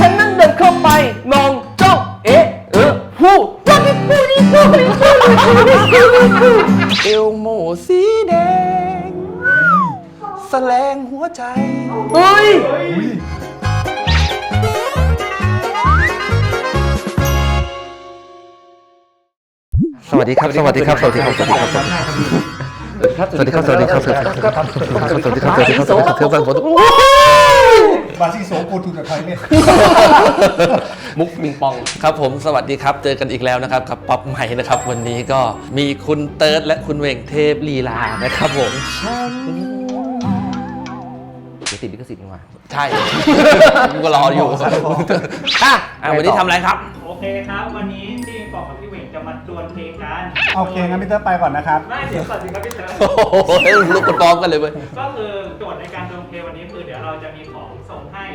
ฉันนั้นเดินเข้าไปมองจ้องเอ๊ะเออพูดว่าดิพูดดิพูดดิพูดดิพูดดิพูดดิพูดเอวโมสีแดง แสลงหัวใจเฮ้ยสวัสดีครับ สวัสดีครับ สวัสดีครับ สวัสดีครับ สวัสดีครับ สวัสดีครับ สวัสดีครับ สวัสดีครับ สวัสดีครับ สวัสดีครับ สวัสดีครับสวัสดีครับสวัสดีครับบาซิโซโกทูกับไทยเนี่ย มุกมิงปองครับผมสวัสดีครับ เจอกันอีกแล้วนะครับกับป๊อปใหม่นะครับ วันนี้ก็มีคุณเติร์ดและคุณเหวงเทพลีลานะครับผมเดี๋ยวติดลิขสิทธิ์นี่หว่าใช่กูก็รออยู่อะอะวันนี้ทำอะไรครับ โอเคครับ วันนี้ที่บอกกับพี่เหวงจะมาดวลเพลงกันโอเคงั้นพี่เตอร์ไปก่อนนะครับ ไม่เดี๋ยวก่อนสิครับพี่เต๋อ โอ้โหลูกกระปอมกันเลยเว้ย ก็คือโจทย์ในการดวลเพลงวันนี้คือเดี๋ยวเราจะมีของส่งให้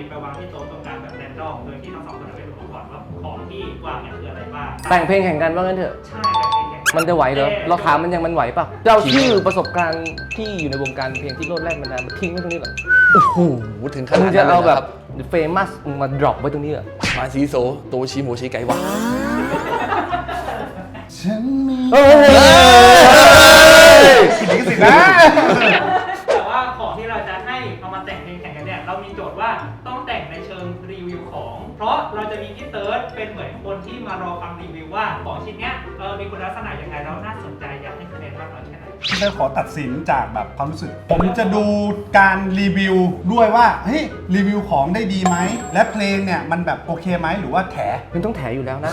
ไปวางที่โต๊ะตรงกลางแบบแรนดอมโดยที่ทั้งสองคนจะไปดูก่อนว่าของที่วางเนี่ยคืออะไรบ้างแต่งเพลงแข่งกันว่างั้นเถอะ ใช่แต่งเพลงแข่งมันจะไหวเหรอ เราถามมันยังมันไหวเปล่ะเราชื่อประสบการณ์ที่อยู่ในวงการเพลงที่โลดแล่นมานานมาทิ้งไว้ตรงนี้เหรอโอ้โหถึงขมึนาดงจะนั้นเอาเลยแบนะคบรับเฟมัสมาดรอปไว้ตรงนี้เหรอมาซีโซโตชิโมชิไกวะฉันมีเฮ้ย ผิดลิขสิทธิ์นะ เติร์ดเป็นเหมือนคนที่มารอฟังรีวิวว่าของชิ้นเนี้ยเออมีคุณลักษณะยังไงแล้วน่าสนใจอยากให้คะแนนมากน้อยแค่ไหนพี่เตอร์ขอตัดสินจากแบบความรู้สึก ผมจะดูการรีวิวด้วยว่าเฮ้ยรีวิวของได้ดีไหม และเพลงเนี่ยมันแบบโอเคไหมหรือว่าแถ มันต้องแถอยู่แล้วนะ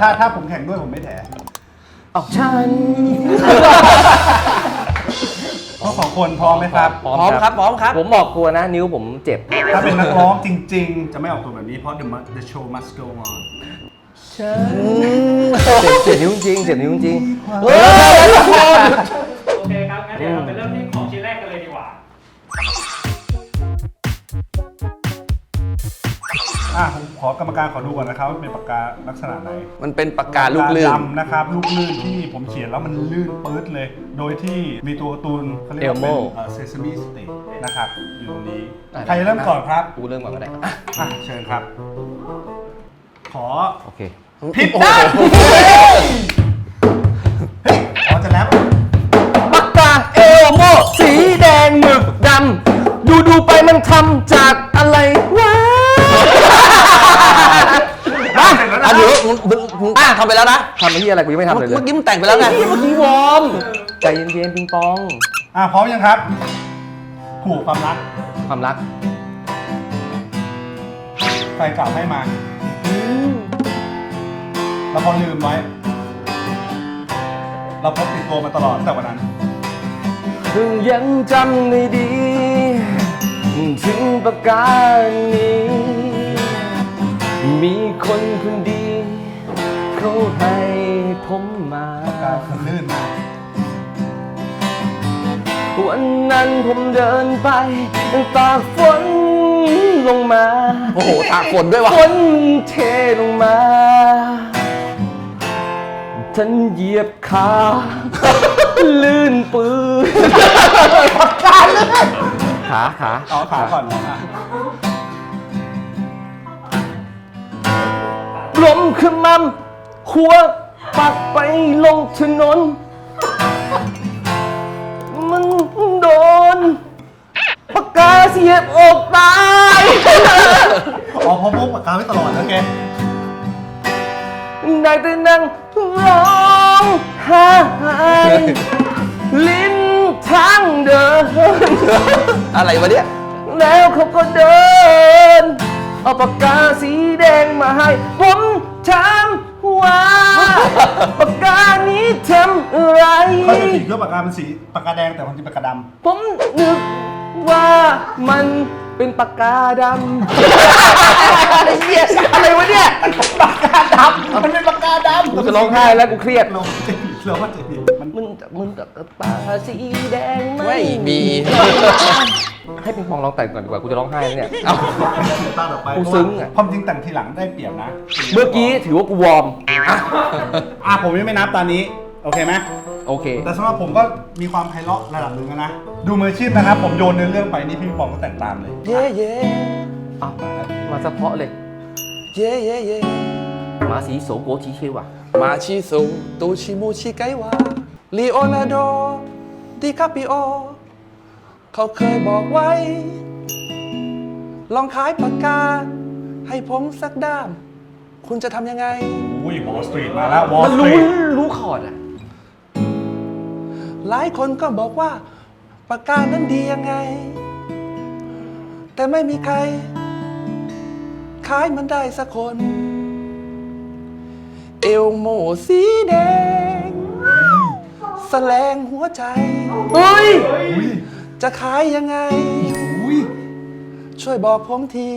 ถ้าถ้าผมแข่งด้วยผมไม่แถเอาฉันทั้ งสองคนพร้อมไหมครับ พร้อมครับ พร้อมครับ ผมบอกกลัวนะ นิ้วผมเจ็บ ถ้าเป็นนักร้องจริง ๆ จะไม่ออกตัวแบบนี้เพราะ the mu- the show must go on ฉันเจ็บเจ็บนิ้วจริงเจ็บนิ้วจริง โอเคครับงั้นเดี๋ยวเราไปเริ่มที่ของชิ้นแรกกันเลย อะผมขอกรรมการขอดูก่อนนะครับว่าเป็นปากกาลักษณะไหนมันเป็นปากกาลูกเลื่อนดำนะครับลูกลื่นที่ผมเขียนแล้วมันลื่นปื๊ดเลย โดยที่มีตัวการ์ตูนเขาเรียกว่าเป็น Elmo เซซามิสตินะครับอยู่ตรงนี้ อะ ใครจะเริ่มก่อนครับกูเริ่มก่อนก็ได้อะเชิญครับ ขอโอเคผิดด้านเฮ้ยขอจะแรปปากกาเอลโมสีแดงหมึกดำดูดูๆไปมันทำจากอะไรวะ อะ เสร็จแล้วนะอะเดี๋ยวมึงมึงมึงอะทำไปแล้วนะทำไอ้ที่อะไรกูยังไม่ทำเลยเลยเมื่อกี้มึงแต่งไปแล้วไงเมื่อกี้วอร์มใจเย็นๆปิงปองอะพร้อมยังครับผูกความรักความรักใครกล่าวให้มา แล้วพอลืมไว้ เราพกติดตัวมาตลอดตั้งแต่วันนั้น ถึงยังจำได้ดี ถึงประกาศนี้ มีคนคนดี เขาให้ผมมาการลื่นมากวันนั้นผมเดินไปตากฝนลงมา โอ้โหตากฝนด้วยวะฝนเทลงมา ฉันเหยียบขาลื่นปืนขาขาเอาขาก่อนอะล้มขึ้นมา หัวปักไปลงถนน มันโดนปากกาเสียบอกตาย อ๋อเพราะพกปากกาไว้ตลอดโอเคได้แต่นั่งร้องไห้ลิ้นทางเดิน อะไรวะเนี่ย แล้วเขาก็เดิน เอาปากกาสีแดงมาให้ ผมถาม ว่าปากกานี้ทำอะไร เขาจะติดเครื่องปากกาเป็นสีปากกาแดงแต่ความจริงปากกาดผมนึกว่ามันเป็นปากกาดำไอ้เหี้ยอะไรวะเนี่ยำปากกาดำมันเป็นปากกาดำกูจะร้องไห้แล้วกูเครียด เราจะผิดเราว่าจะผิด มันมึงมึงกับปากกาสีแดงไหมไม่มี ให้ปิงปองร้องแต่งก่อนดีกว่ากูจะร้องไห้แล้วเนี่ยเอา ตาต่อไปกูซึ้งอะ ความจริงแต่งทีหลังได้เปรียบนะเมื่อกี้ถือว่ากูวอร์มอะผมยังไม่นับตอนนี้ โอเคไหมโอเค แต่สำหรับผมก็มีความไพเราะระดับหนึ่งแล้วนะ ดูมืออาชีพนะครับ ผมโยนในอเรื่องไปนี่พี่ปองก็แต่งตามเลย เย่เย่อ้าวมาเฉพาะเลย เย่เย่เย่มาสีโสโกชีเชวะมาชิโซตูชิมูชิไกวา ลีโอนาร์โดดิคาปิโอ เขาเคยบอกไว้ ลองขายปากกา ให้ผมสักด้าม คุณจะทำยังไง อุ้ยวอลสตรีทมาแล้ววอลมันสตรู้รีทรู้คอร์ดอะหลายคนก็บอกว่าปากกานั้นดียังไง แต่ไม่มีใคร ขายมันได้สักคน เอลโมสีแดง แสลงหัวใจ เฮ้ยอุ้ย จะขายยังไง อุ้ยช่วยบอกผมที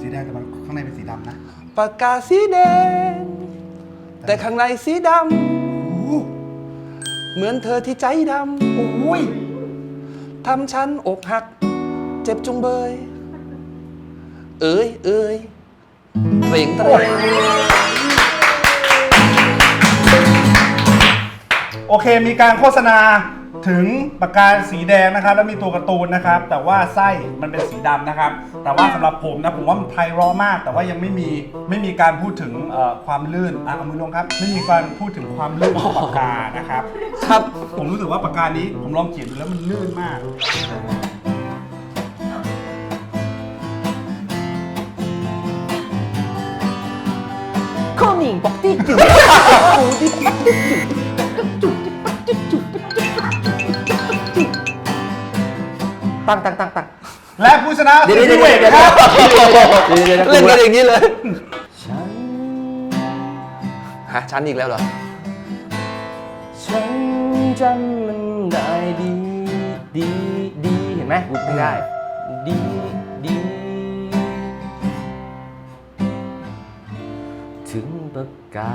สีแดงแต่มันข้างในเป็นสีดำนะปากกาสีแดง แต่ข้างในสีดโอ้โหำเหมือนเธอที่ใจดโอ้ยำทำฉันอกหัก เจ็บจุงเบย เอ้ยเอ้ยเตรงเตรง อเคมีการโฆษณาถึงปากกาสีแดงนะครับ แล้วมีตัวการ์ตูนนะครับ แต่ว่าไส้มันเป็นสีดำนะครับ แต่ว่าสำหรับผมนะผมว่ามันไพเราะมาก แต่ว่ายังไม่มีไม่มีการพูดถึงเอ่อความลื่นอะเอามือลงครับ ไม่มีการพูดถึงความลื่นของปากกานะครับ ครับ ผมรู้สึกว่าปากกานี้ผมลองเขียนดูแล้วมันลื่นมาก ข้อหนิงบอกที่จุดกูที่จุ ตั้งตั้งตั้งตั้งและผู้ชนะเดี๋ยวเดี๋ยวคือเดี๋ยวพี่เดี๋ยวเวเดี๋ยวกครับเดี๋ยวเดี๋ยวเล่นกันอย่างนี้เลยฉันฮะฉันอีกแล้วเหรอฉันจำมันได้ดีดีดีเห็นไหมกูไม่ได้ ดีดีถึงปากกา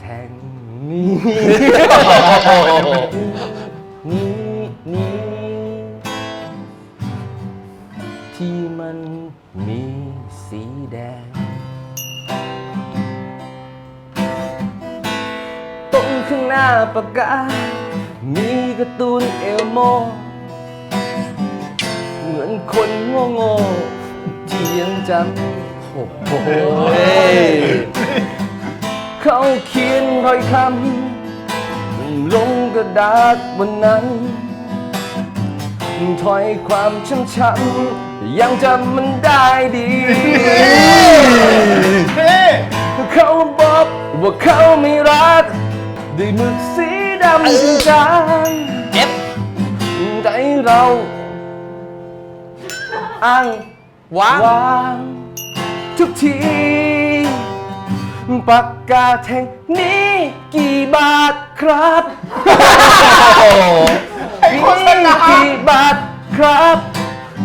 แท่งนี้นี้นี้ แดง ตรงข้างหน้าปากกา มีการ์ตูนเอลโม เหมือนคนโง่โง่ๆที่ยังจำโอ้โหเขาเขียนถ้อยคำลงกระดาษบนนั้น ถ้อยความช้ำๆยังจำมันได้ดีเฮ้เขาบอกว่าเขาไม่รักด้วยหมึกสีดำจางเจ็บๆใจเราอ้างวางวางทุกทีปากกาแท่งนี้กี่บาทครับ นี่กี่บาทครับ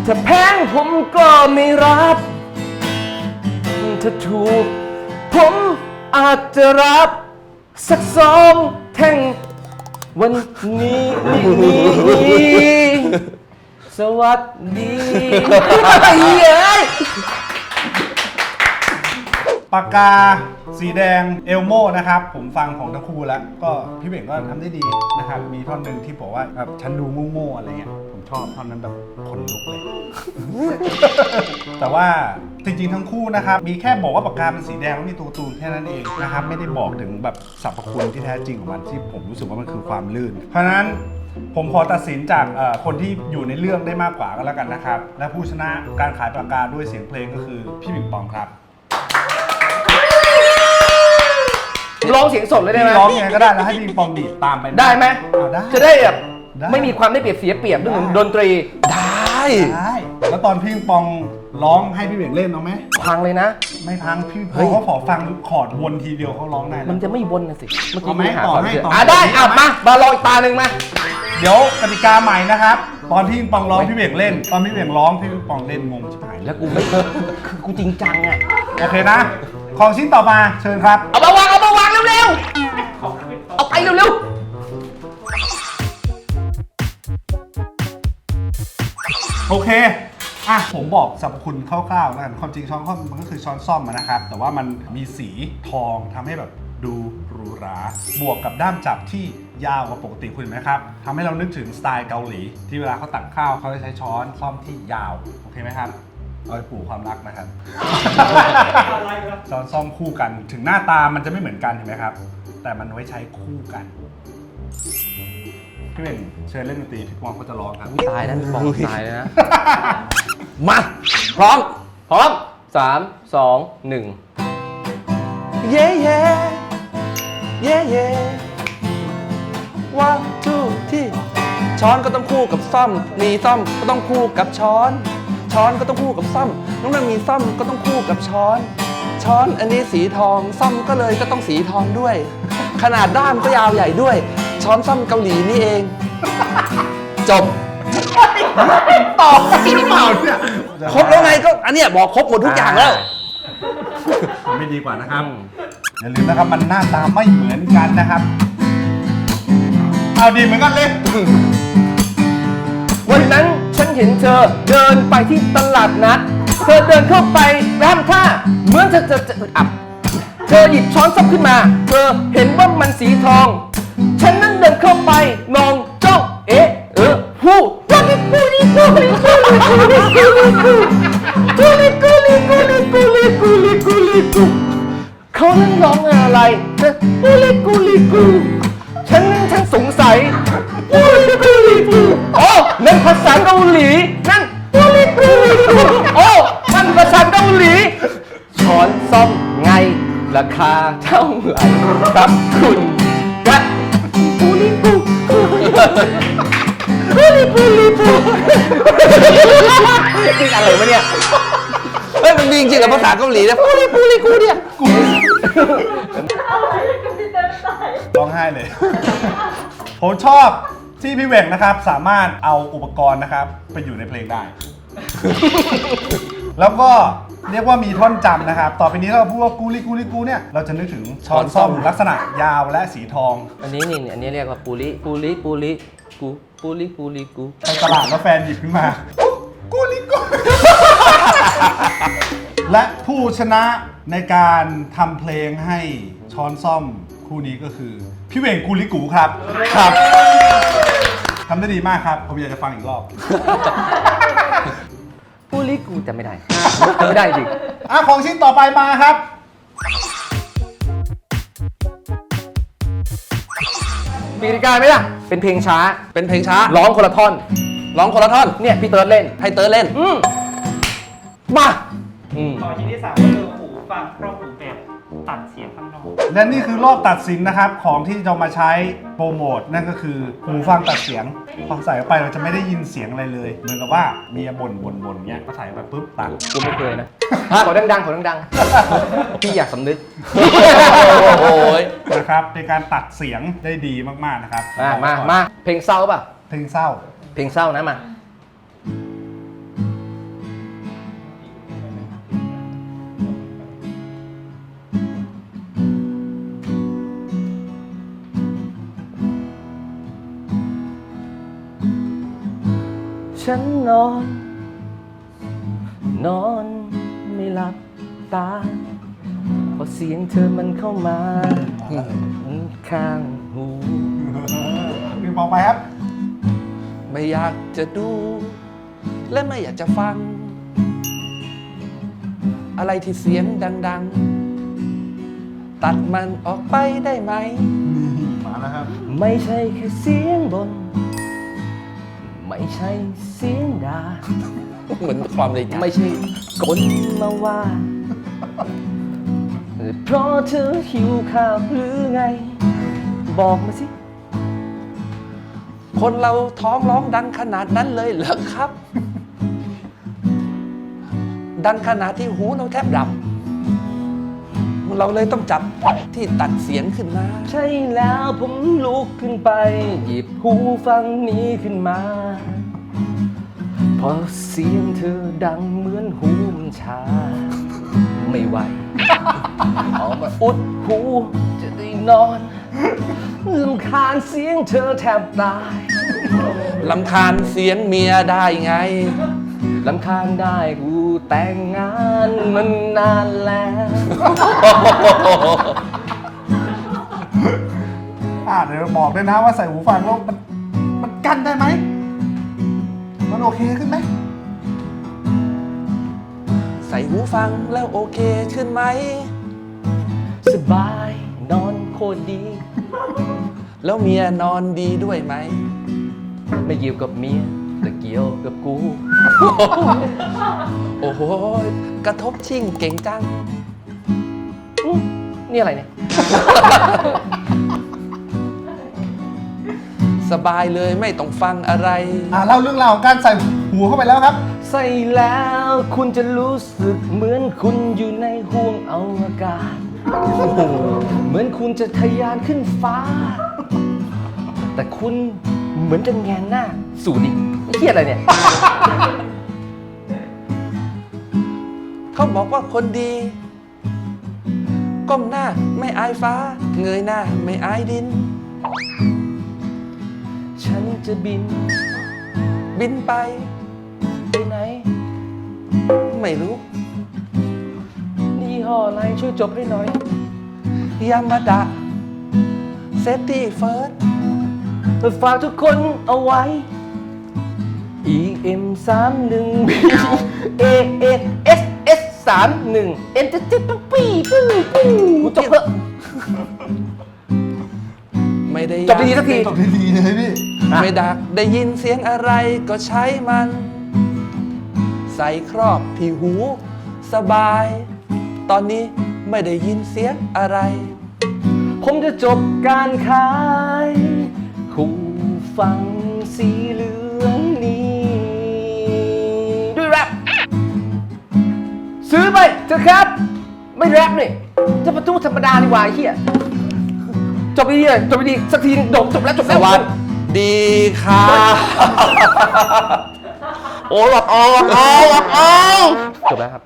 ถ้าแพงผมก็ไม่รับ ถ้าถูก ผมอาจจะรับ สักสองแท่ง วันนี้นี้นี้สวัสดีเย้ย ปากกา สีแดงเอลโมนะครับ ผมฟังของทั้งคู่แล้ว ก็พี่เบ่งก็ทำได้ดีนะครับ มีท่อนหนึ่งที่บอกว่าแบบฉันดูโง่ๆอะไรเงี้ยผมชอบท่อนนั้นแบบคนลุกเลย แต่ว่าจริงๆทั้งคู่นะครับ มีแค่บอกว่าปากกาเป็นสีแดงแล้วมีตัวตูนแค่นั้นเองนะครับไม่ได้บอกถึงแบบสรรพคุณที่แท้จริงของมันที่ผมรู้สึกว่ามันคือความลื่น เพราะฉะนั้นผมขอตัดสินจากคนที่อยู่ในเรื่องได้มากกว่าก็แล้วกันนะครับ และผู้ชนะการขายปากกาด้วยเสียงเพลงก็คือพี่บิ๊กปองครับ ร้องเสียงสดเลยได้ไหมพี่ร้องยังไงก็ได้แล้วให้พี่บิ๊กปองดีดตามไปได้ไหมเอาได้ จะได้แบบได้ไม่มีความได้เปรียบเสียเปรียบเรื่องของดนตรีได้ ได้แล้วตอนพี่บิ๊กปองร้องให้พี่เบ่งเล่นเอาไหมพังเลยนะ ไม่พังพี่พอเขาขอฟังคอร์ดวนทีเดียวเขาร้องได้มัแล้นวจะไม่วนนะสิเมื่อกี้เอาไหมหาต่อความให้เชื่อต่ออะได้อะมามาลองอีกตาหนึ่งมา เดี๋ยวกติกาใหม่นะครับ ตอนพี่บิ๊กปองร้องพี่เบ่งเล่น ตอนพี่เบ่งร้องพี่บิ๊กปองเล่นงงชิบหายแล้วกูไม่คือกูจริงจังอะ โอเคนะ ของชิ้นต่อมาเชิญครับ เอามาวาง เอามาวางเร็วๆ เอาไปเร็วโอเค อะ ผมบอกสรรพคุณคร่าวๆแล้วกันความจริงช้อนส้อมมันก็คือช้อนซ่อมอะนะครับ แต่ว่ามันมีสีทองทำให้แบบดูหรูหรา บวกกับด้ามจับที่ยาวกว่าปกติคุณเห็นไหมครับทำให้เรานึกถึงสไตล์เกาหลี ที่เวลาเขาตักข้าวเขาจะใช้ช้อนซ่อมที่ยาว โอเคไหมครับ เอาไปปลูกความรักนะครับอะไรครับช้อนซ่อมคู่กัน ถึงหน้าตามันจะไม่เหมือนกันเห็นไหมครับ แต่มันไว้ใช้คู่กันพี่เบ่งเชิญเล่นดนตรีพี่ปองเขาจะร้องครับ ตายนะบอกตายเลยนะ มาพร้อม พร้อมสามสองหนึ่งเย่เย่เย่เย่ one two ที่ช้อนก็ต้องคู่กับซ่อม มีซ่อมก็ต้องคู่กับช้อน ช้อนก็ต้องคู่กับซ่อมน้องมันมีซ่อมก็ต้องคู่กับช้อน ช้อนอันนี้สีทองซ่อมก็เลยก็ต้องสีทองด้วย ขนาดด้ามก็ยาวใหญ่ด้วย ช้อนซ่อมเกาหลีนี่เอง จบตอบจริงเปล่าเนี่ยครบแล้วไงก็อันเนี้ยบอกครบหมดทุกอย่างแล้ว มันไม่ดีกว่านะครับ อย่าลืมนะครับมันหน้าตาไม่เหมือนกันนะครับ เอาดีเหมือนกันเลย วันนั้นฉันเห็นเธอเดินไปที่ตลาดนัด เธอเดินเข้าไปแล้วท่าเหมือนเธอจะอึดอัดเธอหยิบช้อนส้อขึ้นมา เธอเห็นว่ามันสีทอง ฉันนั้นเดินเข้าไปมองจ้องเอ๊ะเออพูดว่าพี่พูดนี่พูดนี่พูดนี่พูดนี่พูดนี่พูดกูลิกูลิกูลิกูลิกูลิกูลิกูเขาเล่นร้องอะไรกูลิกูลิกูฉันนั่นฉันสงสัยกูลิกูลิกูอ๋อนั่นภาษาเกาหลีนั่น ราคาเท่าไหร่ครับคุณกัดปูลิปูปูลิปูลิปูนี่อะไรวะเนี่ยเฮ้ยมันมีจริงๆกับภาษาเกาหลีนะพูดดิพูดดิกูเนี่ยร้องไห้เลย ผมชอบที่พี่เวงนะครับ สามารถเอาอุปกรณ์นะครับ ไปอยู่ในเพลงได้ แล้วก็เรียกว่ามีท่อนจำนะครับ ต่อไปนี้ถ้าเราพูดว่ากูลิกูลิกูเนี่ย เราจะนึกถึงช้อนซ่อมลักษณะยาวและสีทอง อันนี้นี่อันนี้เรียกว่าปูลิปูลิปูลิกูปูลิปูลิกูไปตลาดแล้วแฟนหยิบขึ้นมา กูลิกู และผู้ชนะในการทำเพลงให้ช้อนซ่อมคู่นี้ก็คือ พี่เวงกูลิกูครับ ครับทำได้ดีมากครับ ผมอยากจะฟังอีกรอบปูลิ กูแต่ไม่ได้ จำไม่ได้จริงอะของชิ้นต่อไปมาครับ มีกติกาไหมล่ะ เป็นเพลงช้า เป็นเพลงช้าร้องคนละท่อน ร้องคนละท่อนเนี่ยพี่เติร์ดเล่น ให้เติร์ดเล่น อืมมา อืมต่อชิ้นที่สามก็คือหูฟังครอบหูแบบ ตัดเสียงข้างนอก และนี่คือรอบตัดสินนะครับของที่จะมาใช้โปรโมทนั่นก็คือหูฟังตัดเสียงพอใส่เข้าไปเราจะไม่ได้ยินเสียงอะไรเลยเหมือนกับว่าเมียบ่นบ่นบ่นเงี้ยพอใส่เข้าไปปุ๊บตัด กูไม่เคยนะ ขอดังๆ ขอดังๆ พี่อยากสำนึก โอ้ยนะครับในการตัดเสียงได้ดีมากๆนะครับมามามาเพลงเศร้าป่ะ เพลงเศร้า เพลงเศร้านะมา นนอน นอนไม่หลับตาเพราะเสียงเธอมันเข้ามา ข้างหูเพลงต่อไปครับ ไม่อยากจะดู และไม่อยากจะฟัง อะไรที่เสียงดัง ๆ ตัดมันออกไปได้ไหม มาแล้วครับ ไม่ใช่แค่เสียงบน ไม่ใช่เสียงด่าเหมือนความในใจไม่ใช่กลมาว่า เพราะเธอหิวข้าวหรือไง บอกมาสิ คนเราท้องร้องดังขนาดนั้นเลยเหรอครับ ดังขนาดที่หูเราแทบดับ เราเลยต้องจับที่ตัดเสียงขึ้นมา ใช่แล้วผมลุกขึ้นไป หยิบหูฟังนี้ขึ้นมา เพราะเสียงเธอดังเหมือนหูมันชา ไม่ไหวเอามาอุดหูจะได้นอนลำคาญเสียงเธอแทบตายลำคาญเสียงเมียได้ไงลำคาญได้กูแต่งงานมันนานแล้ว อ่าเดี๋ยวบอกด้วยนะว่าใส่หูฟังแล้วมันมันกั้นได้ไหมมัน โอเคขึ้นไหม ใส่หูฟังแล้วโอเคขึ้นไหม สบายนอนโคตรดี แล้วเมียนอนดีด้วยไหม ไม่เกี่ยวกับเมียแต่เกี่ยวกับกู โอ้โห กระทบชิ่งเก่งจังอื้อนี่อะไรเนี่ย สบายเลยไม่ต้องฟังอะไร อ่าเล่าเรื่องราวของการใส่หูเข้าไปแล้วครับ ใส่แล้วคุณจะรู้สึกเหมือนคุณอยู่ในห่วงอวกาศ เหมือนคุณจะทะยานขึ้นฟ้า แต่คุณเหมือนจะแงนหน้า สู่ดินไอ้เหี้ยอะไรเนี่ย เขาบอกว่าคนดี ก้มหน้าไม่อายฟ้า เงยหน้าไม่อายดิน ฉันจะบิน บินไปไปไหน ไม่รู้ นี่ห่ออะไรช่วยจบให้หน่อย ยามาดะเซตี้เฟิร์สฝากทุกคนเอาไว้ EM 3 1 B A S S S 3 1 N จะจิตต้องปีปูปูจบเถอะไม่ได้จบดีๆสักที จบดีๆเลยพี่ ไม่ดักได้ยินเสียงอะไรก็ใช้มัน ใส่ครอบที่หู สบาย ตอนนี้ไม่ได้ยินเสียงอะไร ผมจะจบการขายหูฟังสีเหลืองนี้ ด้วยแรปซื้อไปเถอะครับ ไม่แรปนี่จะประตูธรรมดาดีกว่าไอ้เฮียจบดีๆเลยจบดีๆสักทีหนึงโดดจบแล้วจบสแล้ววัสดี ค่ะโอ้หลับเอาหลับเอาหลับเอาจบแล้วครับ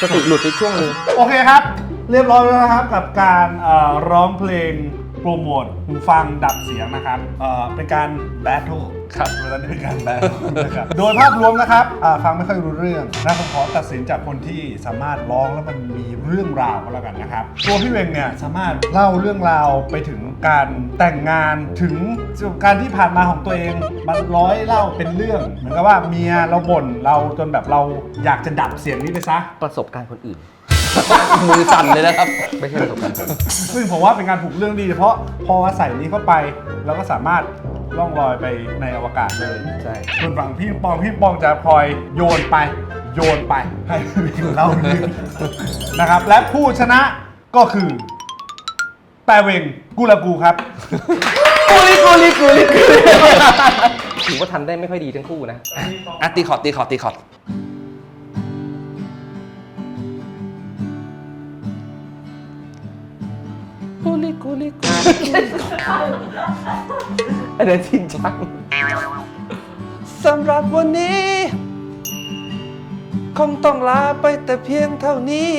สติหลุดไปช่วงหนึง โอเคครับ เรียบร้อยแล้วนะครับกับการเอ่อร้องเพลง โปรโมทหูฟังดับเสียงนะครับเอ่อเป็นการแบทเทิลครับเวลานี้เป็นการแบทเทิลนะครับโดยภาพรวมนะครับอ่าฟังไม่ค่อยรู้เรื่องนะผมขอตัดสินจากคนที่สามารถร้องแล้วมันมีเรื่องราวก็แล้วกันนะครับ ตัวพี่เวงเนี่ยสามารถเล่าเรื่องราวไปถึงการแต่งงานถึงการที่ผ่านมาของตัวเองมันร้อยเล่าเป็นเรื่องเหมือนกับว่าเมียเราบ่นเราจนแบบเราอยากจะดับเสียงนี้ไปซะ ประสบการณ์คนอื่น มือสั่นเลยนะครับ ไม่ใช่ประสบการณ์ผมซึ่งผมว่าเป็นการผูกเรื่องดีเพราะพอใส่นี้เข้าไปเราก็สามารถล่องลอยไปในอวกาศเลยใช่ส่วนฝั่งพี่ปองพี่ปองจะคอยโยนไป โยนไปให้พี่เล่าเรื่องนะครับ และผู้ชนะก็คือแปรเวงกุลากูครับ กูลิกูลิกูลิกูลิถือว่าทำได้ไม่ค่อยดีทั้งคู่นะอะตีคอร์ดตีคอร์ดตีคอร์ด กูลิกูลิกูอันนั้นจริงจังสำหรับวันนี้ คงต้องลาไปแต่เพียงเท่านี้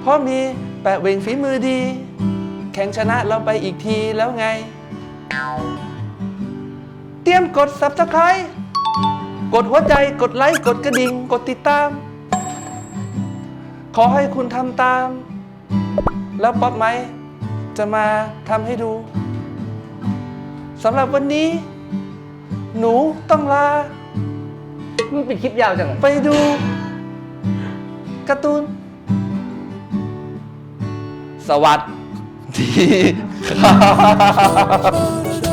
เพราะมีแปะเวงฝีมือดี แข่งชนะเราไปอีกทีแล้วไง เตรียมกด subscribe กดหัวใจกดไลค์ กดกระดิ่ง กดติดตาม ขอให้คุณทำตาม แล้วป๊อปไหมจะมาทำให้ดูสำหรับวันนี้ หนูต้องลามันเป็นคลิปยาวจัง ไปดูการ์ตูน สวัสดีครับ